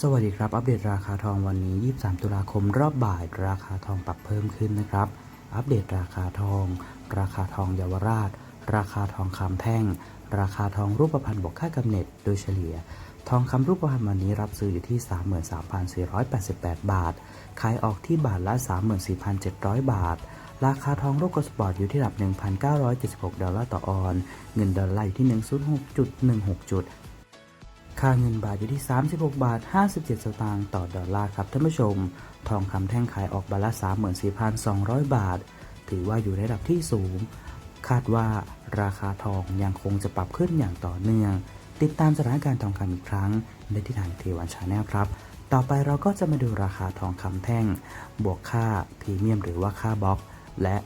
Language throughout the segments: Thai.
สวัสดีครับ อัปเดตราคาทองวันนี้ 23 ตุลาคมรอบบ่าย ราคาทองปรับเพิ่มขึ้นนะครับ อัปเดตราคาทอง ราคาทองเยาวราช ราคาทองคำแท่ง ราคาทองรูปพรรณบวกค่ากำเนิดโดยเฉลี่ย ทองคำรูปพรรณวันนี้รับซื้ออยู่ที่ 33,488 บาท ขายออกที่บาทละ 34,700 บาท ราคาทองโลกสปอร์ตอยู่ที่ระดับ 1,976 ดอลลาร์ต่อออน เงินดอลลาร์อยู่ที่ 106.16จุด ค่าเงินบาทอยู่ที่ 36 บาท 57 สตางค์ต่อดอลลาร์ครับท่านผู้ชม ทองคำแท่งขายออกบาทละ 34,200 บาท ถือว่าอยู่ในระดับที่สูง คาดว่าราคาทองยังคงจะปรับขึ้นอย่างต่อเนื่อง ติดตามสถานการณ์ทองคำอีกครั้งในที่ทางเทวันชาแนลครับ ต่อไปเราก็จะมาดูราคาทองคำแท่ง บวกค่าพรีเมียมหรือว่าค่าบล็อก และ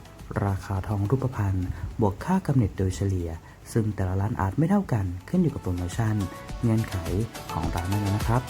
ราคาทองรูปพรรณบวกค่ากำเนิดโดยเฉลี่ย ซึ่งแต่ละร้านอาจไม่เท่ากันขึ้นอยู่กับโปรโมชั่น เงื่อนไขของร้านนั้นนะครับ